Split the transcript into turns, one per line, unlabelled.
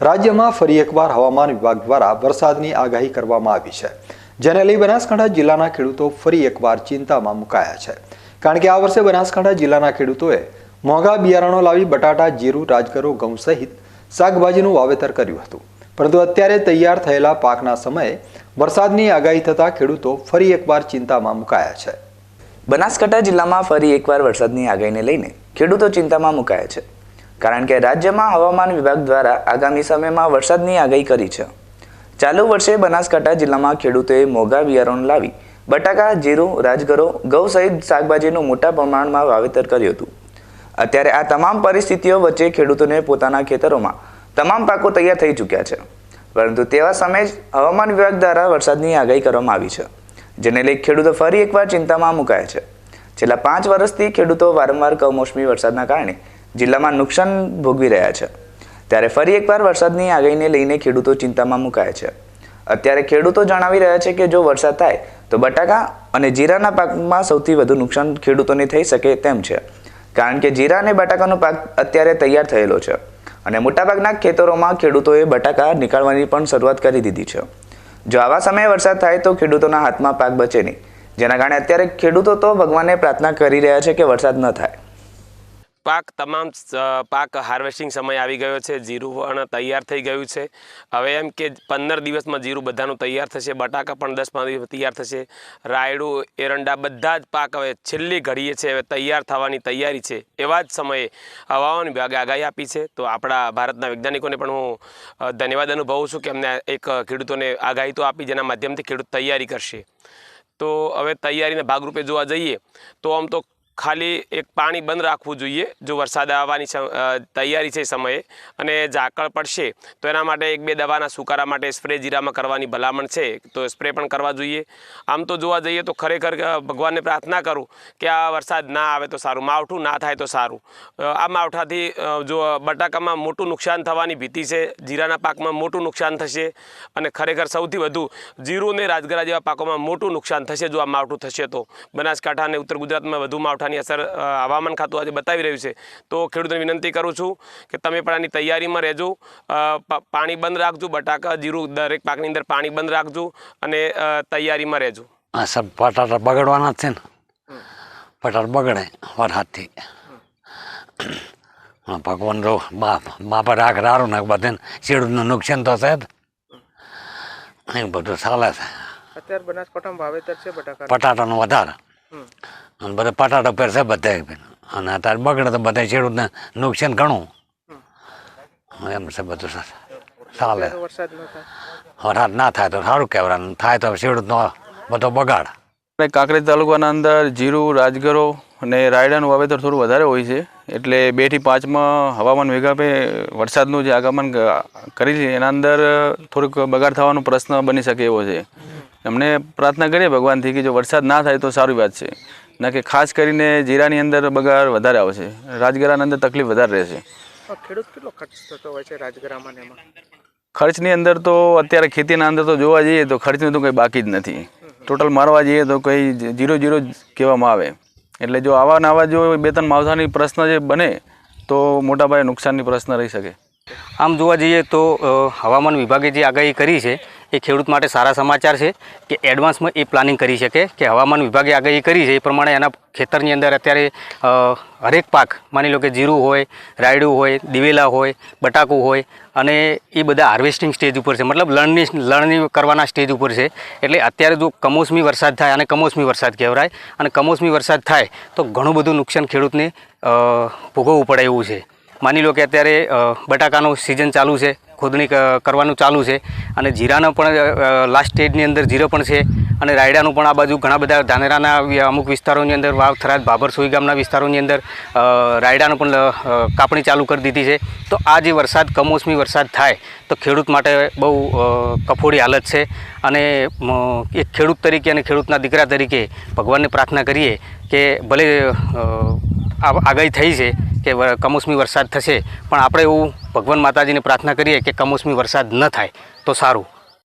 રાજ્યમાં ફરી એકવાર હવામાન વિભાગ દ્વારા વરસાદની આગાહી કરવામાં આવી છે, જેને લઈ બનાસકાંઠા જિલ્લાના ખેડૂતો ફરી એકવાર ચિંતામાં મુકાયા છે. કારણ કે આ વર્ષે બનાસકાંઠા જિલ્લાના ખેડૂતોએ મોંઘા બિયારણો લાવી બટાટા, જીરું, રાજગરો, ઘઉં સહિત શાકભાજીનું વાવેતર કર્યું હતું. પરંતુ અત્યારે તૈયાર થયેલા પાકના સમયે વરસાદની આગાહી થતાં ખેડૂતો ફરી એકવાર ચિંતામાં મુકાયા છે.
બનાસકાંઠા જિલ્લામાં ફરી એકવાર વરસાદની આગાહીને લઈને ખેડૂતો ચિંતામાં મુકાયા છે. કારણ કે રાજ્યમાં હવામાન વિભાગ દ્વારા આગામી સમયમાં વરસાદની આગાહી કરી છે. ચાલુ વર્ષે બનાસકાંઠા જિલ્લામાં ખેડૂતોએ મોંઘા બિયારણ લાવી, બટાકા, જીરું, રાજગરો, ઘઉં સહિત શાકભાજીનું મોટા પ્રમાણમાં વાવેતર કર્યું હતું. અત્યારે આ તમામ પરિસ્થિતિઓ વચ્ચે ખેડૂતોને પોતાના ખેતરોમાં તમામ પાકો તૈયાર થઈ ચૂક્યા છે. પરંતુ તેવા સમયે જ હવામાન વિભાગ દ્વારા વરસાદની આગાહી કરવામાં આવી છે, જેને લઈ ખેડૂતો ફરી એકવાર ચિંતામાં મુકાયા છે. છેલ્લા પાંચ વર્ષથી ખેડૂતો વારંવાર કમોસમી વરસાદના કારણે જિલ્લામાં નુકસાન ભોગવી રહ્યા છે. ત્યારે ફરી એકવાર વરસાદની આગાહીને લઈને ખેડૂતો ચિંતામાં મુકાયા છે. અત્યારે ખેડૂતો જણાવી રહ્યા છે કે જો વરસાદ થાય, તો બટાકા અને જીરાના પાકમાં સૌથી વધુ નુકસાન ખેડૂતોને થઈ શકે તેમ છે. કારણ કે જીરા અને બટાકાનો પાક અત્યારે તૈયાર થયેલો છે અને મોટાભાગના ખેતરોમાં ખેડૂતોએ બટાકા નીકાળવાની પણ શરૂઆત કરી દીધી છે. જો આવા સમયે વરસાદ થાય, તો ખેડૂતોના હાથમાં પાક બચે નહીં. જેના કારણે અત્યારે ખેડૂતો તો ભગવાનને પ્રાર્થના કરી રહ્યા છે કે વરસાદ ન થાય.
પાક તમામ પાક હાર્વેસ્ટિંગ સમય આવી ગયો છે. જીરું પણ તૈયાર થઈ ગયું છે. હવે એમ કે પંદર દિવસમાં જીરું બધાનું તૈયાર થશે, બટાકા પણ દસ પંદર દિવસ તૈયાર થશે. રાયડું, એરંડા બધા જ પાક હવે છેલ્લી ઘડીએ છે, હવે તૈયાર થવાની તૈયારી છે. એવા જ સમયે હવામાન વિભાગે આગાહી આપી છે. તો આપણા ભારતના વૈજ્ઞાનિકોને પણ હું ધન્યવાદ અનુભવું છું કે એમને એક ખેડૂતોને આગાહી તો આપી, જેના માધ્યમથી ખેડૂત તૈયારી કરશે. તો હવે તૈયારીના ભાગરૂપે જોવા જઈએ, તો આમ તો ખાલી એક પાણી બંધ રાખવું જોઈએ જો વરસાદ આવવાની તૈયારી છે સમયે અને ઝાકળ પડશે તો એના માટે એક બે દવાના સુકારા માટે સ્પ્રે જીરામાં કરવાની ભલામણ છે. તો સ્પ્રે પણ કરવા જોઈએ. આમ તો જોવા જઈએ તો ખરેખર ભગવાનને પ્રાર્થના કરું કે આ વરસાદ ના આવે તો સારું, માવઠું ના થાય તો સારું. આ માવઠાથી જો બટાકામાં મોટું નુકસાન થવાની ભીતિ છે, જીરાના પાકમાં મોટું નુકસાન થશે અને ખરેખર સૌથી વધુ જીરું અને રાજગરા જેવા પાકોમાં મોટું નુકસાન થશે જો આ માવઠું થશે તો. બનાસકાંઠા અને ઉત્તર ગુજરાતમાં વધુ માવઠાની અસર હવામાન ખાતું આજે બતાવી રહ્યું છે. તો ખેડૂતોને વિનંતી કરું છું કે તમે પણ આની તૈયારીમાં રહેજો. પાણી બંધ રાખજો બટાકા જીરું દરેક પાકની અંદર પાણી બંધ રાખજો અને તૈયારીમાં રહેજો.
આ સબ બટાટા બગડવાના છે ને. બટાટા બગડે વરસાદથી ભગવાન રો બાપ રાખ રારું ને બધે ખેડૂતનું નુકસાન થશે એ બધું ચાલે છે.
અત્યારે બનાસકાંઠામાં વાવેતર છે બટાકા
બટાટાનું વધારે. અને બધા બટાટા પહેરશે છે બધા. અને અત્યારે બગડે તો બધા ખેડૂતને નુકસાન ઘણું. એમ છે બધું. ચાલે.
વરસાદ ન
ના થાય તો સારું કહેવાય થાય તો ખેડૂતનો બધો બગાડ.
કાંકરેજ તાલુકાના અંદર જીરું રાજગરો અને રાયડાનું વાવેતર થોડું વધારે હોય છે. એટલે બેથી પાંચમાં હવામાન વિભાગે વરસાદનું જે આગમન કરી છે એના અંદર થોડુંક બગાડ થવાનો પ્રશ્ન બની શકે એવો છે. અમને પ્રાર્થના કરીએ ભગવાનથી કે જો વરસાદ ના થાય તો સારી વાત છે. ના કે ખાસ કરીને જીરાની અંદર બગાડ વધારે આવશે. રાજગરાની અંદર તકલીફ વધારે રહેશે.
ખેડૂત કેટલો ખર્ચ થતો હોય છે રાજગરામાં
ખર્ચની અંદર તો અત્યારે ખેતીના અંદર તો જોવા જઈએ તો ખર્ચનું તો કંઈ બાકી જ નથી. ટોટલ મારવા જઈએ તો કંઈ જીરો જીરો જ કહેવામાં આવે. એટલે જો આવા ને આવા જો બે ત્રણ માવઠાની પ્રશ્ન જે બને તો મોટાભાઈ નુકસાનની પ્રશ્ન રહી શકે.
આમ જોવા જઈએ તો હવામાન વિભાગે જે આગાહી કરી છે એ ખેડૂત માટે સારા સમાચાર છે કે એડવાન્સમાં એ પ્લાનિંગ કરી શકે, કે હવામાન વિભાગે આગાહી કરી છે. એ પ્રમાણે એના ખેતરની અંદર અત્યારે હરેક પાક, માની લો કે જીરું હોય, રાયડું હોય, દિવેલા હોય, બટાકું હોય અને એ બધા હાર્વેસ્ટિંગ સ્ટેજ ઉપર છે. મતલબ લણની લણણી કરવાના સ્ટેજ ઉપર છે. એટલે અત્યારે જો કમોસમી વરસાદ થાય અને કમોસમી વરસાદ કહેવાય, અને કમોસમી વરસાદ થાય તો ઘણું બધું નુકસાન ખેડૂતને ભોગવવું પડે એવું છે. માની લો કે અત્યારે બટાકાનો સિઝન ચાલુ છે ખોદણી કરવાનું ચાલુ છે. અને જીરાનો પણ લાસ્ટ સ્ટેજની અંદર જીરો પણ છે. અને રાયડાનું પણ આ બાજુ ઘણા બધા ધાનેરાના અમુક વિસ્તારોની અંદર વાવ થરાદ ભાભરસોઈ સોઈ ગામના વિસ્તારોની અંદર રાયડાનું પણ કાપણી ચાલુ કરી દીધી છે. તો આ જે વરસાદ, કમોસમી વરસાદ થાય, તો ખેડૂત માટે બહુ કફોડી હાલત છે. અને એક ખેડૂત તરીકે અને ખેડૂતના દીકરા તરીકે ભગવાનને પ્રાર્થના કરીએ કે ભલે આગાહી થઈ છે કે કમોસમી વરસાદ થશે, પણ આપણે એવું ભગવાન માતાજીને પ્રાર્થના કરીએ કે કમોસમી વરસાદ ન થાય, તો સારું.